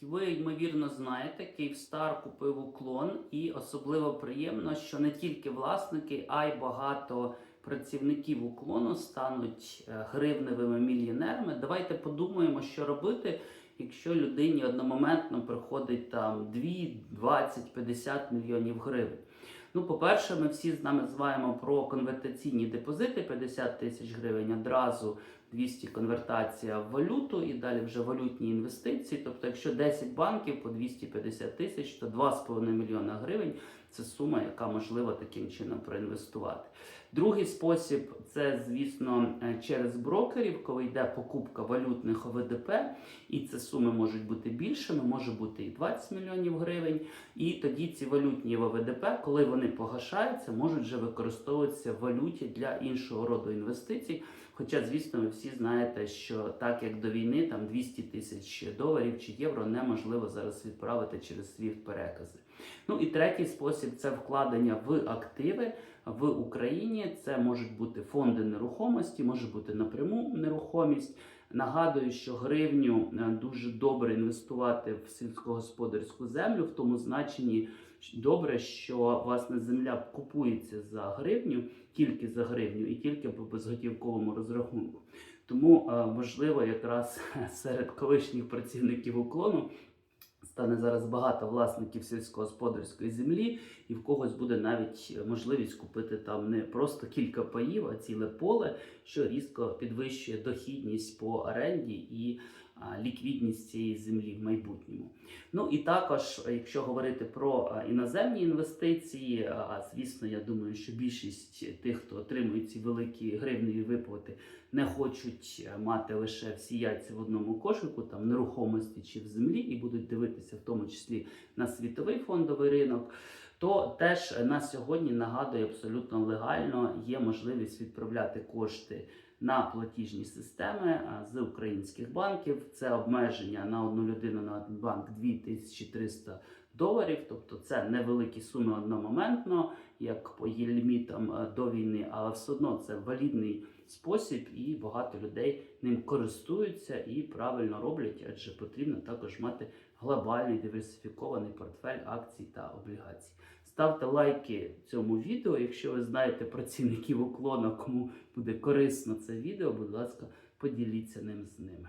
Ви ймовірно знаєте, Київстар купив уклон, і особливо приємно, що не тільки власники, а й багато працівників уклону стануть е, гривневими мільйонерами. Давайте подумаємо, що робити, якщо людині одномоментно приходить там 2, 20, 50 мільйонів гривень. Ну, по-перше, ми всі з нами знаємо про конвертаційні депозити 50 тисяч гривень одразу 200 конвертація в валюту і далі вже валютні інвестиції. Тобто, якщо 10 банків по 250 тисяч, то 2,5 мільйона гривень це сума, яка можливо таким чином проінвестувати. Другий спосіб це, звісно, е, через брокерів, коли йде покупка валютних ОВДП, і це суми можуть бути більшими, може бути і 20 мільйонів гривень. І тоді ці валютні ВВДП, коли вони погашаються, можуть вже використовуватися в валюті для іншого роду інвестицій. Хоча, звісно, ви всі знаєте, що так як до війни там 200 тисяч доларів чи євро неможливо зараз відправити через свій перекази. Ну і третій спосіб це вкладення в активи в Україні. Це можуть бути фонди нерухомості, може бути напряму нерухомість. Нагадую, що гривню е, дуже добре інвестувати в сільськогосподарську землю, в тому значенні добре, що власне земля купується за гривню, тільки за гривню і тільки по безготівковому розрахунку. Тому важливо можливо, якраз серед колишніх працівників уклону стане зараз багато власників сільськогосподарської землі, і в когось буде навіть можливість купити там не просто кілька паїв, а ціле поле, що різко підвищує дохідність по оренді і ліквідність цієї землі в майбутньому. Ну і також, якщо говорити про іноземні інвестиції, а звісно, я думаю, що більшість тих, хто отримує ці великі гривневі виплати, не хочуть е, мати лише всі яйця в одному кошику, там нерухомості чи в землі, і будуть дивитися в тому числі на світовий фондовий ринок. То теж на сьогодні нагадує абсолютно легально є можливість відправляти кошти на платіжні системи з українських банків. Це обмеження на одну людину на один банк 2300 доларів. Тобто це невеликі суми одномоментно, як по є лімітам е, до війни, але все одно це валідний спосіб, і багато людей ним користуються і правильно роблять, адже потрібно також мати глобальний диверсифікований портфель акцій та облігацій. Ставте лайки цьому відео. Якщо ви знаєте працівників уклону, кому буде корисно це відео, будь ласка, поділіться ним з ними.